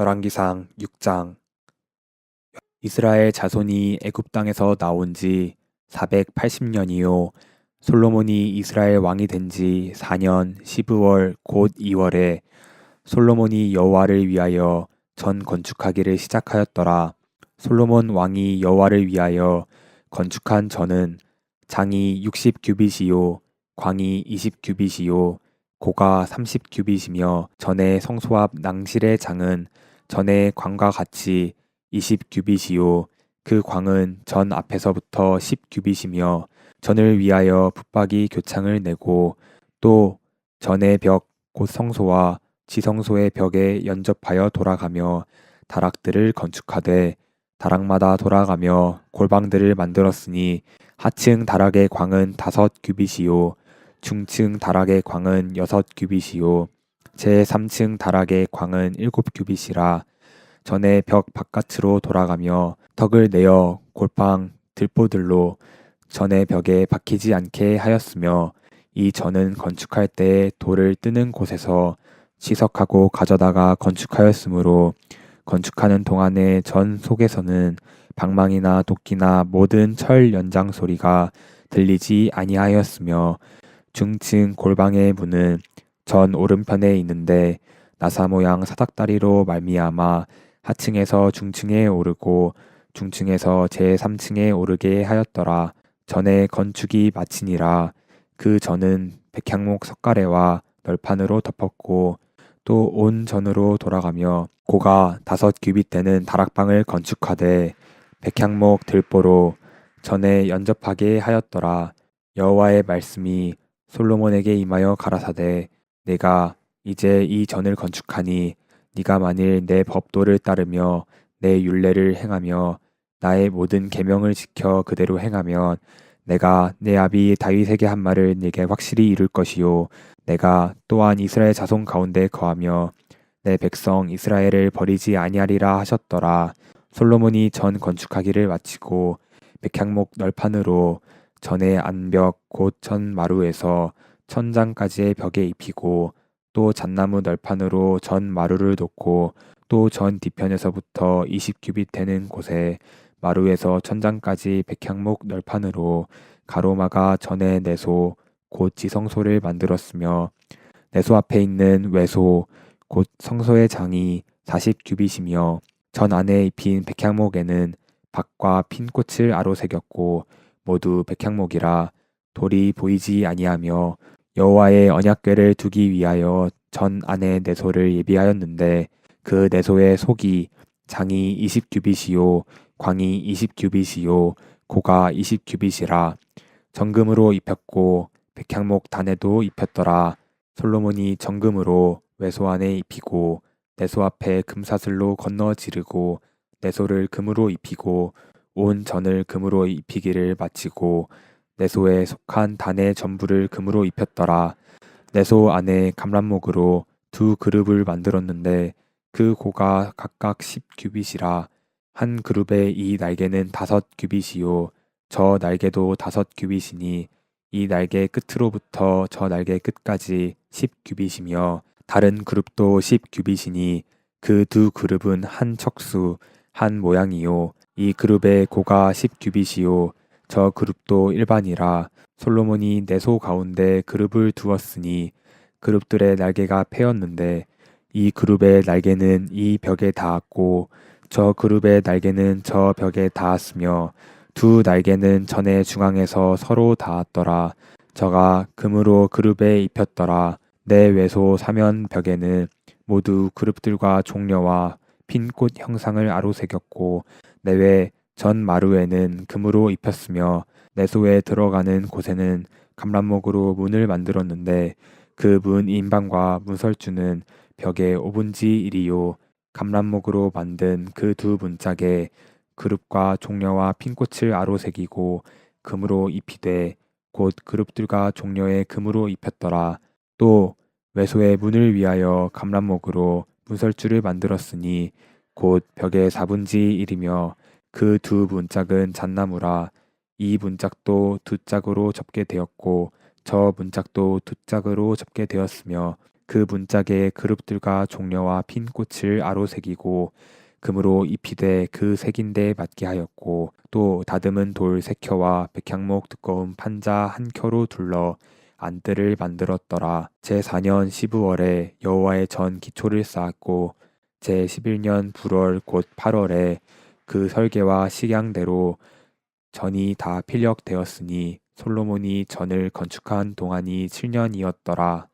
열왕기상 6장 이스라엘 자손이 애굽 땅에서 나온 지 480년이요 솔로몬이 이스라엘 왕이 된 지 4년 12월 곧 2월에 솔로몬이 여호와를 위하여 전 건축하기를 시작하였더라. 솔로몬 왕이 여호와를 위하여 건축한 전은 장이 60 규빗이요 광이 20 규빗이요 고가 30 규빗이며 전에 성소 앞 낭실의 장은 전에 광과 같이 20규빗이요. 그 광은 전 앞에서부터 10규빗이며 전을 위하여 붙박이 교창을 내고 또 전의 벽 곧 성소와 지성소의 벽에 연접하여 돌아가며 다락들을 건축하되 다락마다 돌아가며 골방들을 만들었으니 하층 다락의 광은 다섯 규빗이요. 중층 다락의 광은 여섯 규빗이요 제 3층 다락의 광은 일곱 규빗이라 전에 벽 바깥으로 돌아가며 덕을 내어 골방 들보들로 전의 벽에 박히지 않게 하였으며 이 전은 건축할 때 돌을 뜨는 곳에서 시석하고 가져다가 건축하였으므로 건축하는 동안에 전 속에서는 방망이나 도끼나 모든 철 연장 소리가 들리지 아니하였으며 중층 골방의 문은 전 오른편에 있는데 나사 모양 사닥다리로 말미암아 하층에서 중층에 오르고 중층에서 제3층에 오르게 하였더라. 전에 건축이 마치니라. 그 전은 백향목 석가래와 널판으로 덮었고 또 온 전으로 돌아가며 고가 다섯 규빗 되는 다락방을 건축하되 백향목 들보로 전에 연접하게 하였더라. 여호와의 말씀이 솔로몬에게 임하여 가라사대 내가 이제 이 전을 건축하니 네가 만일 내 법도를 따르며 내 율례를 행하며 나의 모든 계명을 지켜 그대로 행하면 내가 내 아비 다윗에게 한 말을 네게 확실히 이룰 것이요. 내가 또한 이스라엘 자손 가운데 거하며 내 백성 이스라엘을 버리지 아니하리라 하셨더라. 솔로몬이 전 건축하기를 마치고 백향목 널판으로 전의 안벽 곧전 마루에서 천장까지의 벽에 입히고 또 잣나무 널판으로 전 마루를 놓고 또 전 뒤편에서부터 20규빗 되는 곳에 마루에서 천장까지 백향목 널판으로 가로막아 전에 내소 곧 지성소를 만들었으며 내소 앞에 있는 외소 곧 성소의 장이 40규빗이며 전 안에 입힌 백향목에는 박과 핀 꽃을 아로 새겼고 모두 백향목이라 돌이 보이지 아니하며 여호와의 언약궤를 두기 위하여 전 안에 내소를 예비하였는데 그 내소의 속이 장이 20규빗이요 광이 20규빗이요 고가 20규빗이라. 정금으로 입혔고 백향목 단에도 입혔더라. 솔로몬이 정금으로 외소 안에 입히고 내소 앞에 금사슬로 건너 지르고 내소를 금으로 입히고 온 전을 금으로 입히기를 마치고 내 소에 속한 단의 전부를 금으로 입혔더라. 내 소 안에 감람목으로 두 그룹을 만들었는데 그 고가 각각 10규빗이라. 한 그룹의 이 날개는 다섯 규빗이요. 저 날개도 다섯 규빗이니 이 날개 끝으로부터 저 날개 끝까지 10규빗이며 다른 그룹도 10규빗이니 그 두 그룹은 한 척수 한 모양이요. 이 그룹의 고가 10규빗이요 저 그룹도 일반이라 솔로몬이 내소 가운데 그룹을 두었으니 그룹들의 날개가 패였는데 이 그룹의 날개는 이 벽에 닿았고 저 그룹의 날개는 저 벽에 닿았으며 두 날개는 전의 중앙에서 서로 닿았더라. 저가 금으로 그룹에 입혔더라. 내 외소 사면 벽에는 모두 그룹들과 종려와 핀 꽃 형상을 아로새겼고 내외 전 마루에는 금으로 입혔으며 내소에 들어가는 곳에는 감람목으로 문을 만들었는데 그 문 인방과 문설주는 벽에 5분지 1이요 감람목으로 만든 그 두 문짝에 그룹과 종려와 핀꽃을 아로 새기고 금으로 입히되 곧 그룹들과 종려에 금으로 입혔더라. 또 외소의 문을 위하여 감람목으로 문설주를 만들었으니 곧 벽의 4분지 1이며 그 두 문짝은 잣나무라 이 문짝도 두 짝으로 접게 되었고 저 문짝도 두 짝으로 접게 되었으며 그 문짝에 그룹들과 종려와 핀 꽃을 아로새기고 금으로 입히되 그 색인데 맞게 하였고 또 다듬은 돌 세 켜와 백향목 두꺼운 판자 한 켜로 둘러 안뜰을 만들었더라. 제4년 12월에 여호와의 전 기초를 쌓았고 제11년 불월 곧 8월에 그 설계와 식양대로 전이 다 필력되었으니 솔로몬이 전을 건축한 동안이 7년이었더라.